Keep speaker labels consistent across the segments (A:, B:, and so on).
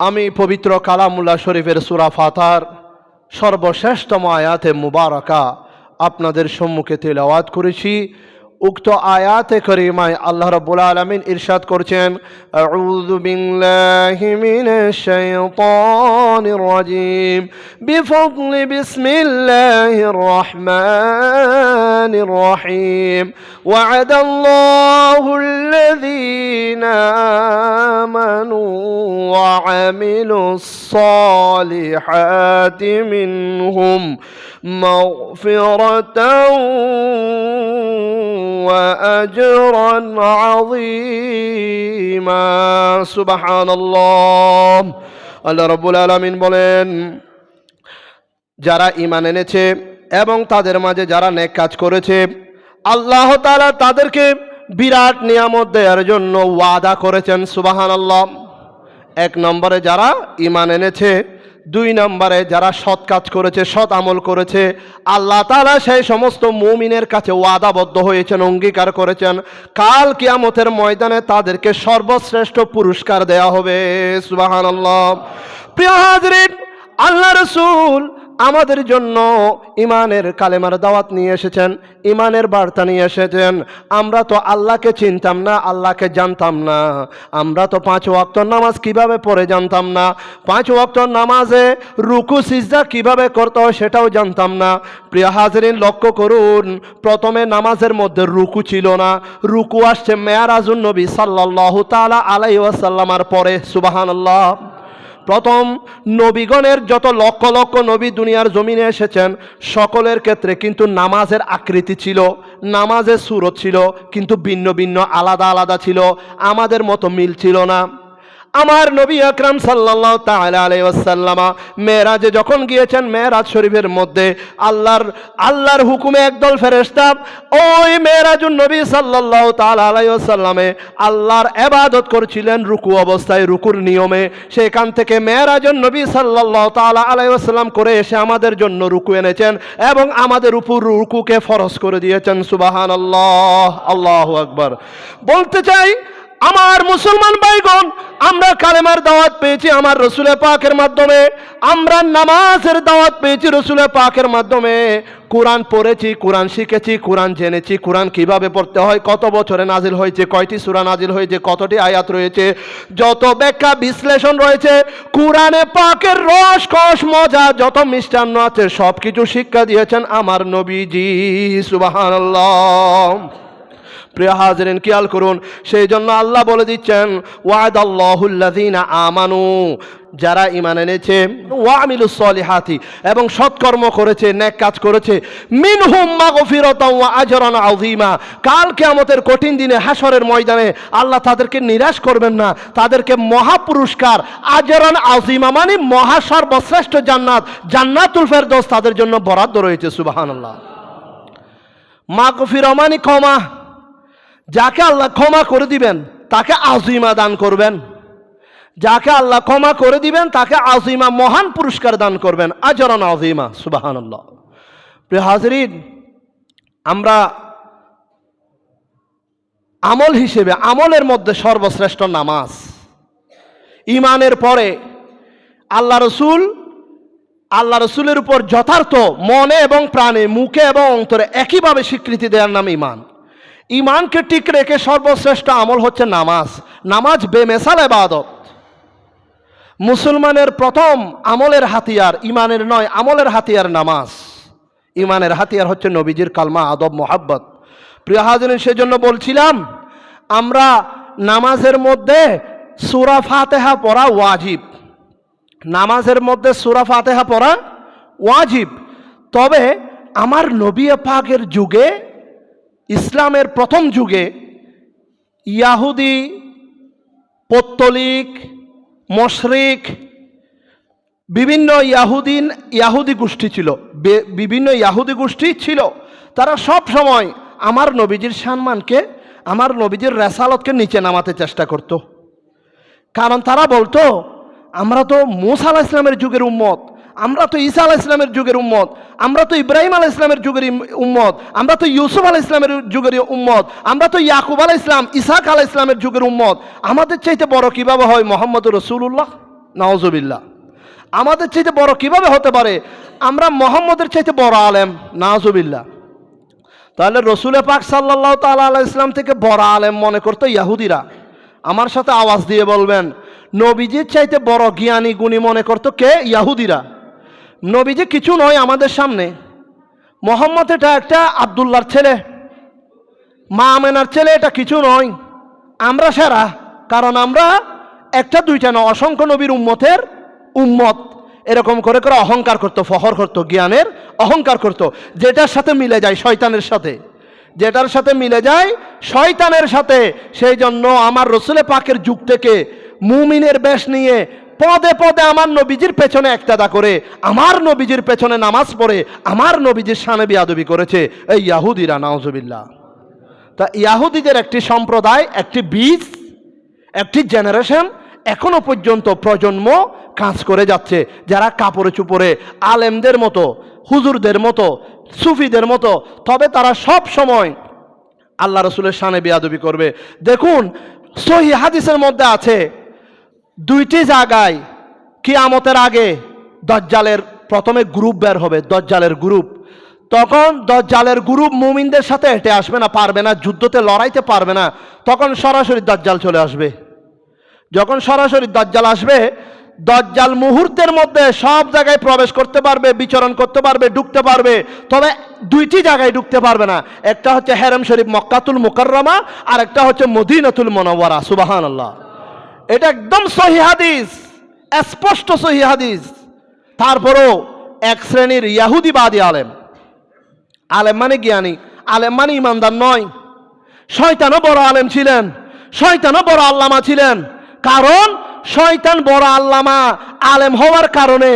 A: আমি পবিত্র কালামুল্লা শরীফের সুরা ফাতার সর্বশ্রেষ্ঠ আয়াতে মুবারকা আপনাদের সম্মুখে তেলাওয়াত করেছি। উক্ত আয়াতে করিমায় আল্লাহ রব্বুল আলমিন ইরশাদ করছেন রাজিম بفضل بسم الله الرحمن الرحيم وعد الله الذين آمنوا وعملوا الصالحات منهم مغفرة وأجرا عظيما سبحان الله আল্লাহ রব্বুল আলমিন বলেন যারা ইমান এনেছে এবং তাদের মাঝে যারা নেক কাজ করেছে আল্লাহ তাআলা তাদেরকে বিরাট নিয়ামত দেওয়ার জন্য ওয়াদা করেছেন সুবাহান আল্লাহ এক নম্বরে যারা ইমান এনেছে দুই নম্বরে যারা সৎ কাজ করেছে, সৎ আমল করেছে, আল্লাহ তালা সেই সমস্ত মুমিনের কাছে ওয়াদাবদ্ধ হয়েছেন, অঙ্গীকার করেছেন। কাল কিয়ামতের ময়দানে তাদেরকে সর্বশ্রেষ্ঠ পুরস্কার দেয়া হবে। সুবাহান প্রিয় হাজরিন, আল্লাহ রসুল আমাদের জন্য ইমানের কালেমার দাওয়াত নিয়ে এসেছেন, ইমানের বার্তা নিয়ে এসেছেন। আমরা তো আল্লাহকে চিনতাম না, আল্লাহকে জানতাম না। আমরা তো পাঁচ ওয়াক্ত নামাজ কীভাবে পড়ে জানতাম না। পাঁচ ওয়াক্ত নামাজে রুকু, সিজদা কীভাবে করতে হয় সেটাও জানতাম না। প্রিয় হাজরিন, লক্ষ্য করুন, প্রথমে নামাজের মধ্যে রুকু ছিল না। রুকু আসছে মেয়ারাজুন নবী সাল্লাহ তালা আলাই ওয়াসাল্লামার পরে সুবাহান আল্লাহ প্রথম নবীগণের যত লক্ষ লক্ষ নবী দুনিয়ার জমিনে এসেছেন, সকলের ক্ষেত্রে কিন্তু নামাজের আকৃতি ছিল, নামাজের সুরত ছিল, কিন্তু ভিন্ন ভিন্ন, আলাদা আলাদা ছিল, আমাদের মতো মিল ছিল না। আমার নবী আকরাম সাল্লাহ তাআলা আলাইহি ওয়াসাল্লামা মেরাজে যখন গিয়েছেন মেয়েরাজ শরীফের মধ্যে, আল্লাহর আল্লাহর হুকুমে একদল ফেরেশতা, ওই মেরাজুন নবী সাল্লাহ তাআলা আলাইহি ওয়াসাল্লামে আল্লাহর এবাদত করছিলেন রুকু অবস্থায়, রুকুর নিয়মে। সেখান থেকে মেরাজুন নবী সাল্লাহ তাআলা আলাইহি ওয়াসাল্লাম করে এসে আমাদের জন্য রুকু এনেছেন এবং আমাদের উপর রুকুকে ফরজ করে দিয়েছেন। সুবাহান আল্লাহ আল্লাহ আকবার। বলতে চাই আমার মুসলমান ভাইগণ, আমরা কালেমার দাওয়াত পেয়েছি আমার রসুলে পাকের মাধ্যমে। আমরা নামাজের দাওয়াত পেয়েছি রসুলে পাকের মাধ্যমে। কোরআন পড়েছি, কোরআন শিখেছি, কোরআন জেনেছি, কোরআন কীভাবে পড়তে হয়, কত বছরে নাজিল হয়েছে, কয়টি সুরা নাজিল হয়েছে, কতটি আয়াত রয়েছে, যত ব্যাখ্যা বিশ্লেষণ রয়েছে, কোরআনে পাকের রস কষ মজা, যত মিষ্টান্ন আছে সব কিছু শিক্ষা দিয়েছেন আমার নবীজি সুবাহান প্রিয় হাজরেন, খেয়াল করুন সেই জন্য আল্লাহ বলে দিচ্ছেন ওয়াদ আল্লাহুল্লাযীনা আমানু যারা ইমান এনেছে ওয়ামিলুস সলিহাতি এবং সৎকর্ম করেছে, নেক কাজ করেছে, মিনহুম মাগফিরাতাও ওয়া আজরান আযীমা কাল কিয়ামতের কঠিন দিনে হাসরের ময়দানে, আল্লাহ তাদেরকে নিরাশ করবেন না, তাদেরকে মহা পুরস্কার আজরান আযীমা মানে মহা সর্বশ্রেষ্ঠ জান্নাত, জান্নাতুল ফেরদৌস তাদের জন্য বরাদ্দ রয়েছে সুবাহান সুবহানাল্লাহ। মাগফিরা মানে ক্ষমা। যাকে আল্লাহ ক্ষমা করে দিবেন, তাকে আজিমা দান করবেন। যাকে আল্লাহ ক্ষমা করে দিবেন, তাকে আজিমা মহান পুরস্কার দান করবেন। আজরান আজিমা সুবাহান আল্লাহ প্রিয় হাজরিন, আমরা আমল হিসেবে, আমলের মধ্যে সর্বশ্রেষ্ঠ নামাজ। ইমানের পরে আল্লাহ রসুল, আল্লাহ রসুলের উপর যথার্থ মনে এবং প্রাণে, মুখে এবং অন্তরে একইভাবে স্বীকৃতি দেওয়ার নাম ইমান ইমানকে ঠিক রেখে সর্বশ্রেষ্ঠ আমল হচ্ছে নামাজ। নামাজ বেমেসাল এবাদত। মুসলমানের প্রথম আমলের হাতিয়ার ইমানের নয়, আমলের হাতিয়ার নামাজ। ইমানের হাতিয়ার হচ্ছে নবীজির কালমা আদব মোহাব্বত। প্রিয় সেজন্য বলছিলাম, আমরা নামাজের মধ্যে সুরা ফাতেহা পড়া ওয়াজিব। নামাজের মধ্যে সুরা ফাতেহা পড়া ওয়াজিব। তবে আমার নবী পাকের যুগে ইসলামের প্রথম যুগে ইয়াহুদি, পত্তলিক, মশরিক, বিভিন্ন ইয়াহুদিন, ইয়াহুদি গোষ্ঠী ছিল। বিভিন্ন ইয়াহুদি গোষ্ঠী ছিল। তারা সব সময় আমার নবীজির সম্মানকে, আমার নবীজির রেসালতকে নিচে নামাতে চেষ্টা করত। কারণ তারা বলতো, আমরা তো মুসা আলাহ ইসলামের যুগের উম্মত আমরা তো ঈসা আলাহ ইসলামের যুগের উম্মত, আমরা তো ইব্রাহিম আলাহ ইসলামের যুগের উম্মত, আমরা তো ইউসুফ আলাহ ইসলামের যুগের উম্মত, আমরা তো ইয়াকুব আলাহ ইসলাম ইসাক আলাহ ইসলামের যুগের উম্মত। আমাদের চাইতে বড় কীভাবে হয় মোহাম্মদ রসুল্লাহ নওয়াজবিল্লা আমাদের চাইতে বড় কীভাবে হতে পারে? আমরা মোহাম্মদের চাইতে বড় আলেম নওয়াজবিল্লা তাহলে রসুলে পাক সাল্লাহ তালা আল্লাহ ইসলাম থেকে বড় আলেম মনে করতো ইয়াহুদিরা। আমার সাথে আওয়াজ দিয়ে বলবেন, নবীজির চাইতে বড় জ্ঞানী গুণী মনে করতো কে? ইয়াহুদিরা। নবীজি কিছু নয় আমাদের সামনে। মোহাম্মদ এটা একটা আবদুল্লার ছেলে। মা আমেনার ছেলে এটা কিছু নয়। আমরা সেরা, কারণ আমরা একটা দুইটা নয়, অসংখ্য নবীর উম্মতের উম্মত। এরকম করে করে অহংকার করতো ফহর করতো, জ্ঞানের অহংকার করতো। যেটার সাথে মিলে যায় শয়তানের সাথে। যেটার সাথে মিলে যায় শয়তানের সাথে। সেই জন্য আমার রসুলে পাকের যুগ থেকে মুমিনের বেশ নিয়ে পদে পদে আমার নবীজির পেছনে একতাদা করে, আমার নবীজির পেছনে নামাজ পড়ে, আমার নবীজির সানে বিয়াদবি করেছে। এই ইয়াহুদিরা নাওজবিল্লা তা ইয়াহুদিদের একটি সম্প্রদায়, একটি বীজ, একটি জেনারেশন এখনও পর্যন্ত প্রজন্ম কাজ করে যাচ্ছে। যারা কাপড়ে চুপড়ে, আলেমদের মতো, হুজুরদের মতো, সুফিদের মতো, তবে তারা সব সময় আল্লাহ রসুলের সানে বিয়াদবি করবে। দেখুন, সহি হাদিসের মধ্যে আছে দুইটি জায়গায় কিয়ামতের আগে দজ্জালের প্রথমে গ্রুপ বের হবে, দজ্জালের গ্রুপ। তখন দজ্জালের গ্রুপ মুমিনদের সাথে হেঁটে আসবে না, পারবে না, যুদ্ধতে লড়াইতে পারবে না। তখন সরাসরি দজ্জাল চলে আসবে। যখন সরাসরি দজ্জাল আসবে, দজ্জাল মুহূর্তের মধ্যে সব জায়গায় প্রবেশ করতে পারবে, বিচরণ করতে পারবে, ঢুকতে পারবে। তবে দুইটি জায়গায় ঢুকতে পারবে না। একটা হচ্ছে হেরম শরীফ মক্কাতুল মুকাররমা আর একটা হচ্ছে মদিনাতুল মনোয়ারা সুবাহান আল্লাহ এটা একদম সহি হাদিস, স্পষ্ট সহি হাদিস। তারপরও এক শ্রেণির ইয়াহুদিবাদী আলেম। আলেম মানে জ্ঞানী, আলেম মানে ইমানদার নয়। শয়তানও বড় আলেম ছিলেন, শয়তানও বড় আল্লামা ছিলেন। কারণ শয়তান বড় আল্লামা, আলেম হওয়ার কারণে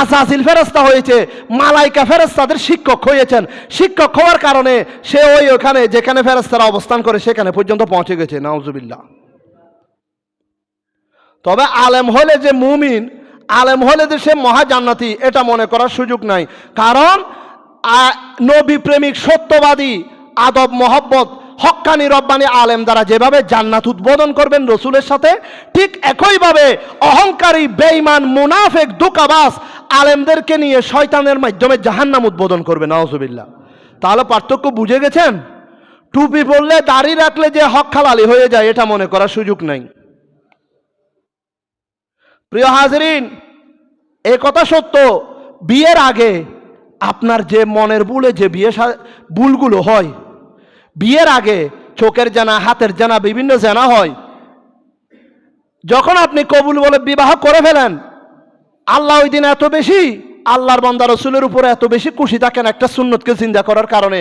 A: আসাসিল ফেরস্তা হয়েছে, মালাইকা ফেরস্তাদের শিক্ষক হয়েছেন। শিক্ষক হওয়ার কারণে সে ওই ওখানে যেখানে ফেরস্তারা অবস্থান করে সেখানে পর্যন্ত পৌঁছে গেছে, নাউজুবিল্লাহ। তবে আলেম হলে যে মুমিন, আলেম হলে যে সে মহাজান্নাতি, এটা মনে করার সুযোগ নাই। কারণ নবী প্রেমিক সত্যবাদী, আদব, মহব্বত, হক্কানি রব্বানি আলেম দ্বারা যেভাবে জান্নাত উদ্বোধন করবেন রসুলের সাথে, ঠিক একইভাবে অহংকারী, বেঈমান, মুনাফেক দুকাবাস আলেমদেরকে নিয়ে শয়তানের মাধ্যমে জাহান্নাম উদ্বোধন করবে নওয়াজুবিল্লাহ তাহলে পার্থক্য বুঝে গেছেন? টুপি পরলে দাড়ি রাখলে যে হক খালালি হয়ে যায়, এটা মনে করার সুযোগ নাই। প্রিয় হাজরিন, এ কথা সত্য। বিয়ের আগে আপনার যে মনের ভুলে যে বিয়ে ভুলগুলো হয়, বিয়ের আগে চোখের জানা, হাতের জানা, বিভিন্ন জানা হয়। যখন আপনি কবুল বলে বিবাহ করে ফেলেন, আল্লাহ ওই দিন এত বেশি, আল্লাহর বান্দা রসুলের উপরে এত বেশি খুশি থাকেন একটা সুন্নতকে চিন্তা করার কারণে।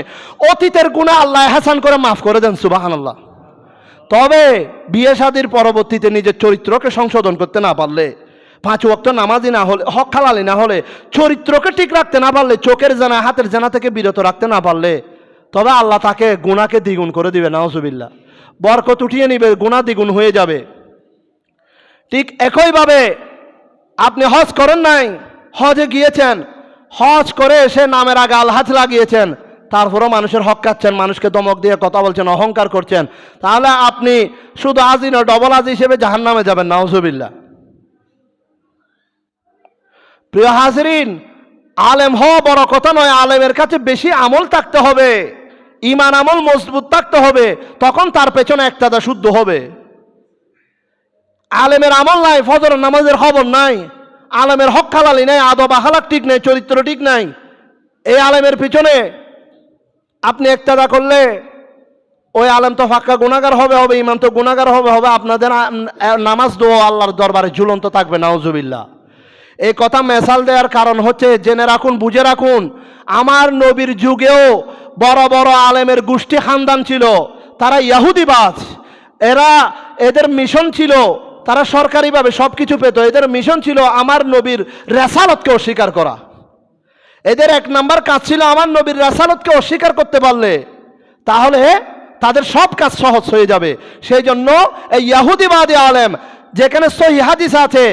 A: অতীতের গুণে আল্লাহ হাসান করে মাফ করে দেন সুবাহান আল্লাহ তবে বিয়ে শাদির পরবর্তীতে নিজের চরিত্রকে সংশোধন করতে না পারলে, পাঁচ ওয়াক্ত নামাজি না হলে, হক খালালি না হলে, চরিত্রকে ঠিক রাখতে না পারলে, চোখের জানা, হাতের জানা থেকে বিরত রাখতে না পারলে, তবে আল্লাহ তাকে গুণাকে দ্বিগুণ করে দিবে নাওজুবিল্লা বরকত উঠিয়ে নিবে গুণা দ্বিগুণ হয়ে যাবে। ঠিক একইভাবে আপনি হজ করেন নাই, হজে গিয়েছেন, হজ করে এসে নামের আগে আলহাজ লাগিয়েছেন তারপরও মানুষের হক খাচ্ছেন মানুষকে দমক দিয়ে কথা বলছেন, অহংকার করছেন। তাহলে আপনি শুধু আজি নয় ডবল আজি হিসেবে জাহান নামে যাবেন নাউজুবিল্লা প্রিয় হাজরিন, আলেম হওয়া বড় কথা নয়, আলেমের কাছে বেশি আমল থাকতে হবে ইমান আমল মজবুত থাকতে হবে, তখন তার পেছনে একটাদা শুদ্ধ হবে। আলেমের আমল নাই, ফজর নামাজের খবর নাই, আলেমের হক খালালি নাই আদব আহালাক ঠিক নাই, চরিত্র ঠিক নাই। এই আলেমের পিছনে আপনি একতাদা করলে ওই আলেম তো ফাঁকা গুণাগার হবে হবে ইমান তো গুণাগার হবে হবে। আপনাদের নামাজ দোয়া আল্লাহর দরবারে ঝুলন্ত থাকবে, নাউজুবিল্লাহ। এই কথা মেসাল দেওয়ার কারণ হচ্ছে, জেনে রাখুন, বুঝে রাখুন, আমার নবীর যুগেও বড় বড় আলেমের গোষ্ঠী খানদান ছিল। তারা ইয়াহুদিবাজ। এরা এদের মিশন ছিল, তারা সরকারিভাবে সব কিছু পেত। এদের মিশন ছিল আমার নবীর রেসালতকে অস্বীকার করা। এদের এক নাম্বার কাজ ছিল আমার নবীর রাসালতকে অস্বীকার করতে পারলে, তাহলে তাদের সব কাজ সহজ হয়ে যাবে। সেই জন্য এই ইয়াহুদিবাদী আলেম, যেখানে সহি হাদিস আছে,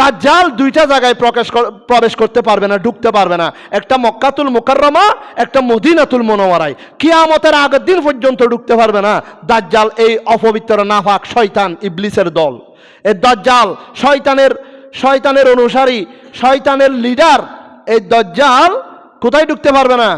A: দাজ্জাল দুইটা জায়গায় প্রকাশ প্রবেশ করতে পারবে না, ঢুকতে পারবে না। একটা মক্কাতুল মুকাররমা, একটা মদিনাতুল মনোয়ারাই কিয়ামতের আগের দিন পর্যন্ত ঢুকতে পারবে না দাজ্জাল, এই অপবিত্র, নাফাক, শয়তান, ইবলিসের দল। এই দাজ্জাল, শয়তানের শয়তানের অনুসারী, শয়তানের লিডার এই দজ্জাল কোথায় ঢুকতে পারবে না?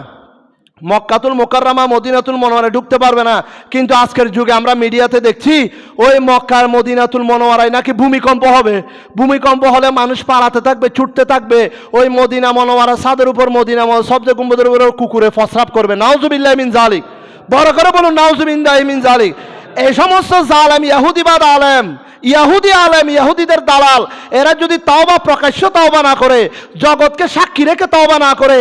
A: মক্কাতুল মোকাররামা, মদিনাতুল মনোয়ারে ঢুকতে পারবে না। কিন্তু আজকের যুগে আমরা মিডিয়াতে দেখছি, ওই মক্কার, মদিনাতুল মনোয়ারায় নাকি ভূমিকম্প হবে। ভূমিকম্প হলে মানুষ পাড়াতে থাকবে, ছুটতে থাকবে। ওই মদিনা মনোয়ারা ছাদের উপর, মদিনা সবজে কুম্বদের উপর কুকুরে ফসরাপ করবে। নাউজুবিল্লাহ মিন জালিক। বড় করে বলুন, নাউজুবিল্লাহ মিন জালিক। এই সমস্ত জালেম ইয়াহুদিবাদ আলেম ইয়াহুদি আলেম, ইয়াহুদিদের দালাল, এরা যদি তাওবা, প্রকাশ্য তাওবা না করে, জগৎকে সাক্ষী রেখে তাওবা না করে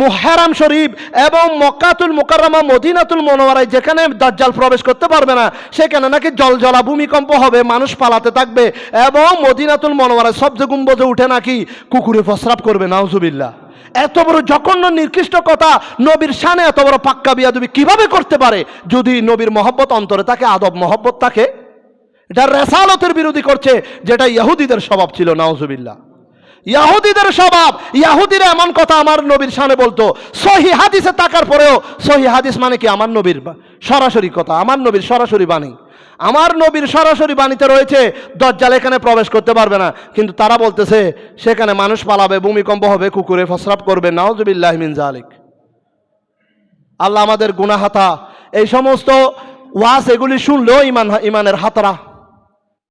A: মুহারাম শরীফ এবং মক্কাতুল মুকাররমা, মদিনাতুল মনোয়ারায় যেখানে দাজ্জাল প্রবেশ করতে পারবে না, সেখানে নাকি জলজলা ভূমিকম্প হবে, মানুষ পালাতে থাকবে এবং মদিনাতুল মনোয়ারায় সবজে গুম্বজে উঠে নাকি কুকুরে ফসরাপ করবে, নাউজুবিল্লাহ। এত বড় জঘন্য নির্কৃষ্ট কথা নবীর শানে এত বড় পাক্কা বিয়াদবি কীভাবে করতে পারে? যদি নবীর মহব্বত অন্তরে থাকে, আদব মহব্বত থাকে এটা রেসালতের বিরোধী করছে, যেটা ইহুদিদের স্বভাব ছিল, নাউজুবিল্লাহ। ইয়াহুদিদের স্বভাব, ইয়াহুদিরা এমন কথা আমার নবীর সামনে বলতো, সহি হাদিসে তাকার পরেও, সহি হাদিস মানে কি আমার নবীর সরাসরি কথা, আমার নবীর সরাসরি বাণী। আমার নবীর সরাসরি বাণীতে রয়েছে, দজ্জাল এখানে প্রবেশ করতে পারবে না, কিন্তু তারা বলতেছে, সেখানে মানুষ পালাবে, ভূমিকম্প হবে, কুকুরে ফসরাপ করবে, নাউজুবিল্লাহ মিন জালিক আল্লাহ আমাদের গুনাহাতা এই সমস্ত ওয়াজ এগুলি শুনলেও ইমান, ইমানের হাতারা